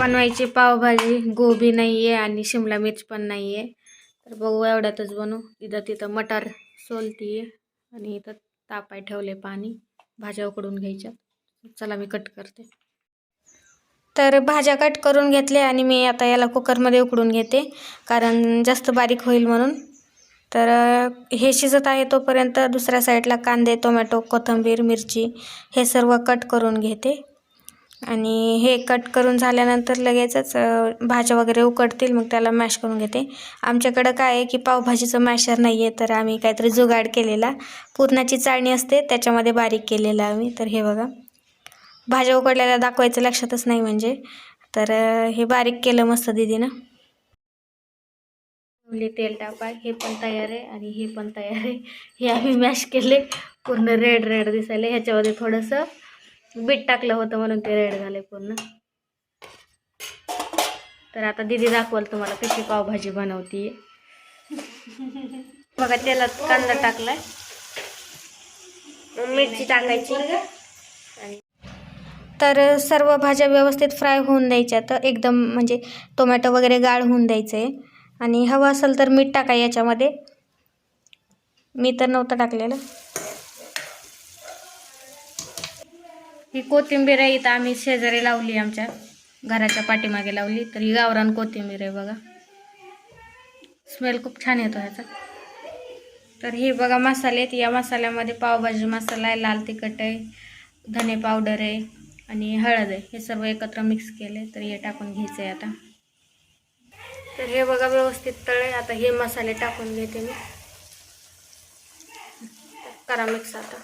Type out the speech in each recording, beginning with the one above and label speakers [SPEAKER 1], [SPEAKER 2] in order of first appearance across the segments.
[SPEAKER 1] बनवायची पावभाजी गोबी नाही आहे आणि शिमला मिरची पण नाही आहे तर बघू एवढ्यातच बनवू इथं तिथं मटार सोलती आहे आणि इथं तापाय ठेवले पाणी. भाज्या उकडून घ्यायच्या चला मी कट करते. तर भाज्या कट करून घेतल्या आणि मी आता याला कुकरमध्ये उकडून घेते. कारण जास्त बारीक होईल म्हणून. तर हे शिजत आहे तोपर्यंत दुसऱ्या साईडला कांदे टोमॅटो कोथिंबीर मिरची हे सर्व कट करून घेते. आणि हे कट करून झाल्यानंतर लगेचच भाज्या वगैरे उकडतील मग त्याला मॅश करून घेते. आमच्याकडं काय आहे की पावभाजीचं मॅशर नाही आहे तर आम्ही काहीतरी जुगाड केलेला. पुरणाची चाळणी असते त्याच्यामध्ये बारीक केलेलं आम्ही. तर हे बघा. भाज्या उकडलेल्या दाखवायचं लक्षातच नाही म्हणजे. तर हे बारीक केलं मस्त दिदीनं. तेल टाकाय हे पण तयार आहे आणि हे पण तयार आहे. हे आम्ही मॅश केले. पूर्ण रेड रेड दिसायला. ह्याच्यामध्ये थोडंसं बीट टाकलं होतं म्हणून ते रेड झाले पूर्ण. तर आता दिदी दाखवाल तुम्हाला कशी पावभाजी बनवती बघा तेलात कांदा टाकलाय. मिरची टाकायची. तर सर्व भाज्या व्यवस्थित फ्राय होऊन द्यायच्या. तर एकदम म्हणजे टोमॅटो वगैरे गाळ होऊन द्यायचं आहे आणि हवं असेल तर मीठ टाका याच्यामध्ये. मी तर नव्हतं टाकलेलं. ही कोथिंबीर आहे इथं आम्ही शेजारी लावली आमच्या घराच्या पाठीमागे लावली. तर ही गावरान कोथिंबीर आहे बघा. स्मेल खूप छान येतो ह्याचा. तर हे बघा मसाले आहेत. या मसाल्यामध्ये पावभाजी मसाला आहे लाल तिखट आहे धने पावडर आहे आणि हळद आहे. हे सर्व एकत्र मिक्स केले तर हे टाकून घ्यायचं आहे आता. तर हे बघा व्यवस्थित तळे. आता हे मसाले टाकून घेते मी. करा मिक्स आता.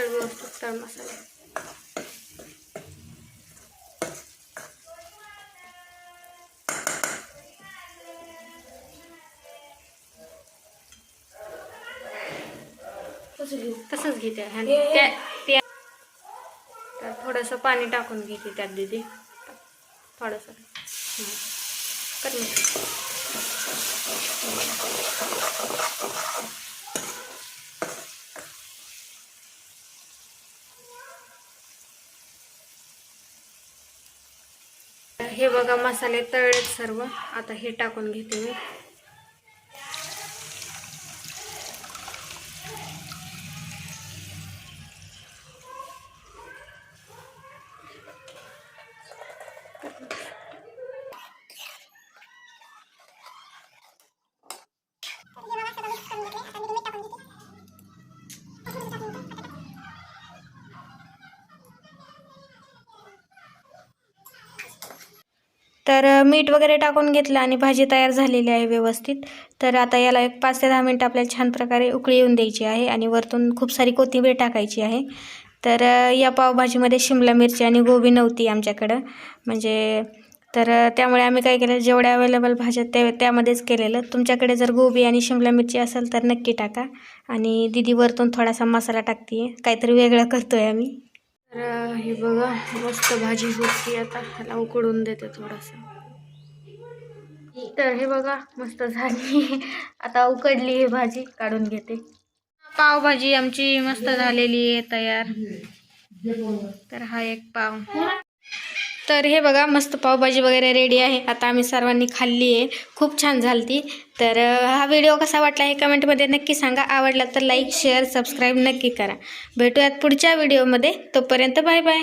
[SPEAKER 1] व्यवस्थित तळ मसाले तसंच घेते. आणि त्या त्या तर थोडंसं पाणी टाकून घेते त्यात दिदी. थोडंसं. कर हे बघा मसाले तळलेत सर्व. आता हे टाकून घेते मी. तर मीठ वगैरे टाकून घेतलं आणि भाजी तयार झालेली आहे व्यवस्थित. तर आता याला एक पाच ते दहा मिनटं आपल्याला छान प्रकारे उकळी येऊन द्यायची आहे आणि वरतून खूप सारी कोथिंबीर टाकायची आहे. तर या पावभाजीमध्ये शिमला मिरची आणि गोबी नव्हती आमच्याकडं. म्हणजे तर त्यामुळे आम्ही काय केलं जेवढ्या अवेलेबल भाज्या त्या त्यामध्येच केलेलं. तुमच्याकडे जर गोबी आणि शिमला मिरची असेल तर नक्की टाका. आणि दिदी वरतून थोडासा मसाला टाकते काहीतरी वेगळं करतो आहे आम्ही. तर हे बघा मस्त भाजी होती आता. ह्याला उकडून देते थोडंसं. तर हे बघा मस्त झाली. आता उकडली ही भाजी काढून घेते. पावभाजी आमची मस्त झालेली आहे तयार. तर हा एक पाव. तर हे बघा मस्त पावभाजी वगैरे रेडी आहे. आता आम्ही सर्वांनी खाल्ली आहे. खूप छान झाली तर हा व्हिडिओ कसा वाटला हे कमेंटमध्ये नक्की सांगा. आवडला तर लाईक शेअर सबस्क्राईब नक्की करा. भेटूयात पुढच्या व्हिडिओमध्ये तोपर्यंत बाय बाय